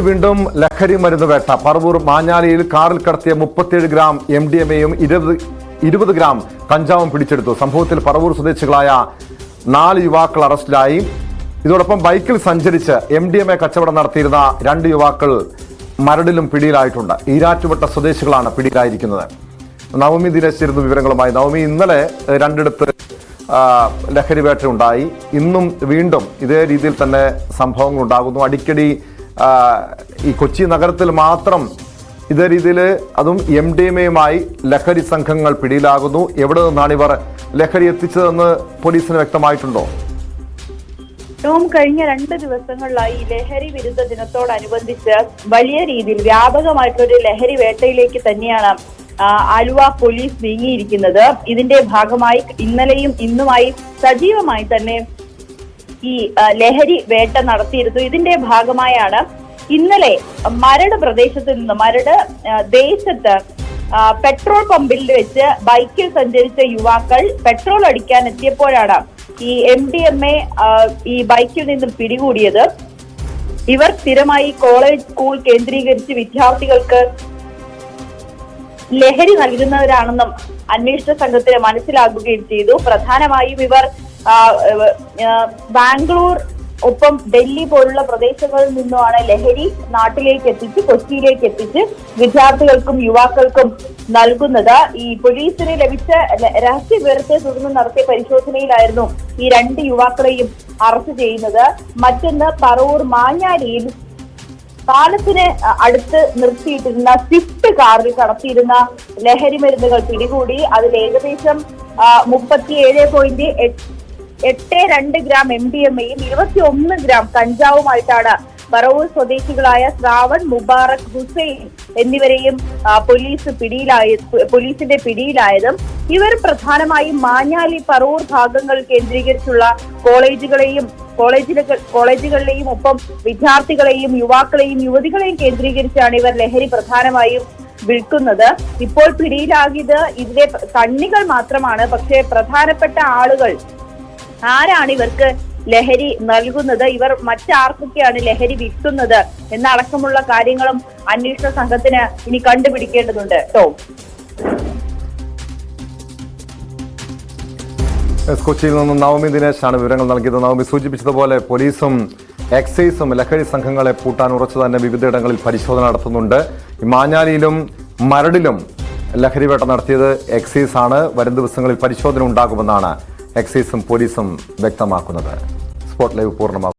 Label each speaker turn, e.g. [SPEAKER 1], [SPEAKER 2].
[SPEAKER 1] വീണ്ടും ലഹരി മരുന്ന് വേട്ട. പറവൂർ മാഞ്ഞാലിയിൽ കാറിൽ കടത്തിയ മുപ്പത്തിയേഴ് ഗ്രാം എം ഡി എം എയും ഇരുപത് ഇരുപത് ഗ്രാം കഞ്ചാവും പിടിച്ചെടുത്തു. സംഭവത്തിൽ പറവൂർ സ്വദേശികളായ നാല് യുവാക്കൾ അറസ്റ്റിലായി. ഇതോടൊപ്പം ബൈക്കിൽ സഞ്ചരിച്ച് എം ഡി എം എ കച്ചവടം നടത്തിയിരുന്ന രണ്ട് യുവാക്കൾ മരടിലും പിടിയിലായിട്ടുണ്ട്. ഈരാറ്റുപെട്ട സ്വദേശികളാണ് പിടിയിലായിരിക്കുന്നത്. നവമി ദിനശ്ചിരുന്ന വിവരങ്ങളുമായി. നവമി ഇന്നലെ രണ്ടിടത്ത് ലഹരി വേട്ട ഉണ്ടായി ഇന്നും വീണ്ടും ഇതേ രീതിയിൽ തന്നെ സംഭവങ്ങൾ ഉണ്ടാകുന്നു അടിക്കടി ഈ കൊച്ചി നഗരത്തിൽ മാത്രം ഇതേ രീതിയിൽ അതും എം ഡി എം എയുമായി ലഹരി സംഘങ്ങൾ പിടിയിലാകുന്നു. എവിടെ നിന്നാണ് ഇവർ ലഹരി എത്തിച്ചതെന്ന് പോലീസിന് വ്യക്തമായിട്ടുണ്ടോ?
[SPEAKER 2] ഏറ്റവും കഴിഞ്ഞ രണ്ട് ദിവസങ്ങളിലായി ലഹരി വിരുദ്ധ ദിനത്തോടനുബന്ധിച്ച് വലിയ രീതിയിൽ വ്യാപകമായിട്ടൊരു ലഹരി വേട്ടയിലേക്ക് തന്നെയാണ് ആലുവ പോലീസ് നീങ്ങിയിരിക്കുന്നത്. ഇതിന്റെ ഭാഗമായി ഇന്നലെയും ഇന്നുമായി സജീവമായി തന്നെ ഈ ലഹരി വേട്ട നടത്തിയിരുന്നു. ഇതിന്റെ ഭാഗമായാണ് ഇന്നലെ മരട് പ്രദേശത്ത് നിന്ന് മരട് ദേശത്ത് പെട്രോൾ പമ്പിൽ വെച്ച് ബൈക്കിൽ സഞ്ചരിച്ച യുവാക്കൾ പെട്രോൾ അടിക്കാൻ എത്തിയപ്പോഴാണ് ഈ എം ഡി എം എ ഈ ബൈക്കിൽ നിന്നും പിടികൂടിയത്. ഇവർ സ്ഥിരമായി കോളേജ് സ്കൂൾ കേന്ദ്രീകരിച്ച് വിദ്യാർത്ഥികൾക്ക് ലഹരി നൽകുന്നവരാണെന്നും അന്വേഷണ സംഘത്തിന് മനസ്സിലാകുകയും ചെയ്തു. പ്രധാനമായും ഇവർ ബാംഗ്ലൂർ ഒപ്പം ഡൽഹി പോലുള്ള പ്രദേശങ്ങളിൽ നിന്നുമാണ് ലഹരി നാട്ടിലേക്ക് എത്തിച്ച് കൊച്ചിയിലേക്ക് എത്തിച്ച് വിദ്യാർത്ഥികൾക്കും യുവാക്കൾക്കും നൽകുന്നത്. ഈ പോലീസിന് ലഭിച്ച രഹസ്യ വിവരത്തെ തുടർന്ന് നടത്തിയ പരിശോധനയിലായിരുന്നു ഈ രണ്ട് യുവാക്കളെയും അറസ്റ്റ് ചെയ്യുന്നത്. മറ്റൊന്ന് പറവൂർ മാഞ്ഞാലിയിൽ പാലത്തിന് അടുത്ത് നിർത്തിയിട്ടിരുന്ന സ്വിഫ്റ്റ് കാറിൽ കടത്തിയിരുന്ന ലഹരി മരുന്നുകൾ പിടികൂടി. അതിൽ ഏകദേശം മുപ്പത്തിയേഴ് പോയിന്റ് എട്ട് രണ്ട് ഗ്രാം എം ഡി എം എയും ഇരുപത്തി ഒന്ന് ഗ്രാം കഞ്ചാവുമായിട്ടാണ് പറവൂർ സ്വദേശികളായ ശ്രാവൺ മുബാറക് ഹുസൈൻ എന്നിവരെയും പോലീസ് പിടിയിലായ പോലീസിന്റെ പിടിയിലായതും ഇവർ പ്രധാനമായും മാഞ്ഞാലി പറവൂർ ഭാഗങ്ങൾ കേന്ദ്രീകരിച്ചുള്ള കോളേജുകളെയും കോളേജിലെ കോളേജുകളിലെയും ഒപ്പം വിദ്യാർത്ഥികളെയും യുവാക്കളെയും യുവതികളെയും കേന്ദ്രീകരിച്ചാണ് ഇവർ ലഹരി പ്രധാനമായും വിൽക്കുന്നത്. ഇപ്പോൾ പിടിയിലാകിയത് ഇതിലെ കണ്ണികൾ മാത്രമാണ്. പക്ഷേ പ്രധാനപ്പെട്ട ആളുകൾ ആരാണ് ഇവർക്ക് ലഹരി നൽകുന്നത്? ഇവർ മറ്റാർക്കൊക്കെയാണ് ലഹരി വിൽക്കുന്നത്? എന്നടക്കമുള്ള കാര്യങ്ങളും അന്വേഷണ സംഘത്തിന് ഇനി കണ്ടുപിടിക്കേണ്ടതുണ്ട്.
[SPEAKER 1] എസ് കൊച്ചിയിൽ നിന്നും നവമി ദിനേശാണ് വിവരങ്ങൾ നൽകിയത്. നവമി സൂചിപ്പിച്ചതുപോലെ പോലീസും എക്സൈസും ലഹരി സംഘങ്ങളെ പൂട്ടാൻ ഉറച്ചു തന്നെ വിവിധയിടങ്ങളിൽ പരിശോധന നടത്തുന്നുണ്ട്. മാഞ്ഞാലിയിലും മരടിലും ലഹരിവേട്ട നടത്തിയത് എക്സൈസ് ആണ് വരും ദിവസങ്ങളിൽ പരിശോധന ഉണ്ടാകുമെന്നാണ് എക്സൈസും പോലീസും വ്യക്തമാക്കുന്നത്. Spot live പൂർണമാകും.